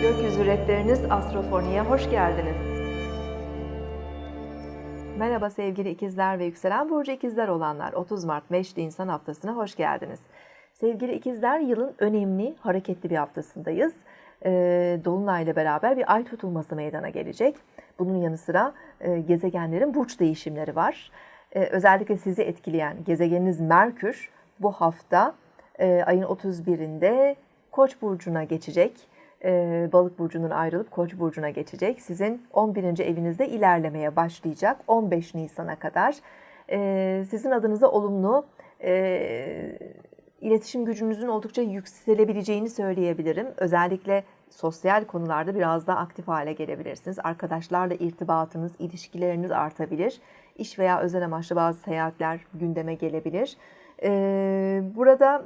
Hedefleriniz Astrofoni'ye hoş geldiniz. Merhaba sevgili ikizler ve yükselen burcu ikizler olanlar. 30 Mart Meşli İnsan Haftası'na hoş geldiniz. Sevgili ikizler yılın önemli, hareketli bir haftasındayız. Ee, Dolunay ile beraber bir ay tutulması meydana gelecek. Bunun yanı sıra e, gezegenlerin burç değişimleri var. Ee, özellikle sizi etkileyen gezegeniniz Merkür bu hafta e, ayın 31'inde Koç burcuna geçecek. E, Balık burcundan ayrılıp Koç burcuna geçecek. Sizin 11. evinizde ilerlemeye başlayacak 15 Nisan'a kadar. E, sizin adınıza olumlu e, iletişim gücünüzün oldukça yükselebileceğini söyleyebilirim. Özellikle sosyal konularda biraz daha aktif hale gelebilirsiniz. Arkadaşlarla irtibatınız, ilişkileriniz artabilir. İş veya özel amaçlı bazı seyahatler gündeme gelebilir. Burada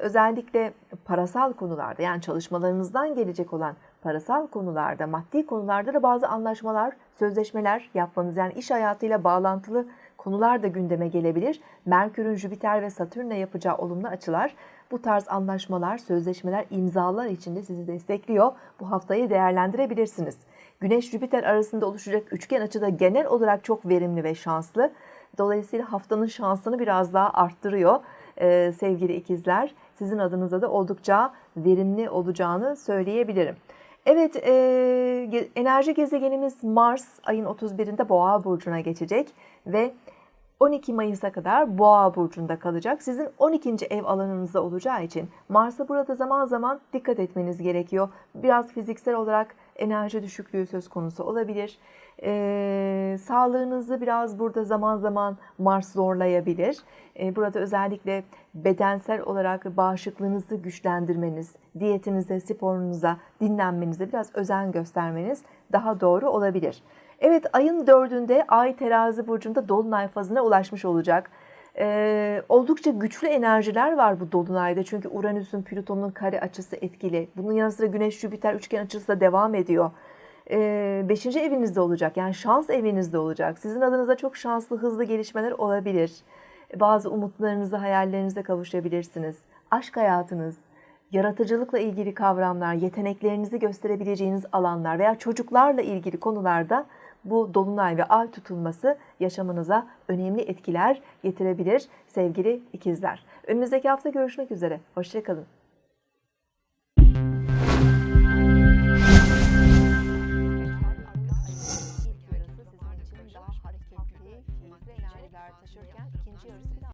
özellikle parasal konularda yani çalışmalarınızdan gelecek olan parasal konularda, maddi konularda da bazı anlaşmalar, sözleşmeler yapmanız yani iş hayatıyla bağlantılı konular da gündeme gelebilir. Merkür'ün Jüpiter ve Satürn'le yapacağı olumlu açılar bu tarz anlaşmalar, sözleşmeler, imzalar içinde sizi destekliyor. Bu haftayı değerlendirebilirsiniz. Güneş-Jüpiter arasında oluşacak üçgen açı da genel olarak çok verimli ve şanslı. Dolayısıyla haftanın şansını biraz daha arttırıyor ee, sevgili ikizler. Sizin adınıza da oldukça verimli olacağını söyleyebilirim. Evet, e, enerji gezegenimiz Mars ayın 31'inde Boğa burcuna geçecek ve 12 Mayıs'a kadar Boğa burcunda kalacak. Sizin 12. ev alanınızda olacağı için Mars'a burada zaman zaman dikkat etmeniz gerekiyor. Biraz fiziksel olarak enerji düşüklüğü söz konusu olabilir. Ee, sağlığınızı biraz burada zaman zaman Mars zorlayabilir. Ee, burada özellikle bedensel olarak bağışıklığınızı güçlendirmeniz, diyetinize, sporunuza, dinlenmenize biraz özen göstermeniz daha doğru olabilir. Evet ayın dördünde ay terazi burcunda dolunay fazına ulaşmış olacak. Ee, oldukça güçlü enerjiler var bu dolunayda çünkü Uranüs'ün Plüton'un kare açısı etkili. Bunun yanı sıra Güneş Jüpiter üçgen açısı da devam ediyor. Ee, beşinci evinizde olacak yani şans evinizde olacak. Sizin adınıza çok şanslı hızlı gelişmeler olabilir. Bazı umutlarınızı hayallerinize kavuşabilirsiniz. Aşk hayatınız, yaratıcılıkla ilgili kavramlar, yeteneklerinizi gösterebileceğiniz alanlar veya çocuklarla ilgili konularda bu dolunay ve ay tutulması yaşamınıza önemli etkiler getirebilir sevgili ikizler. Önümüzdeki hafta görüşmek üzere. Hoşçakalın.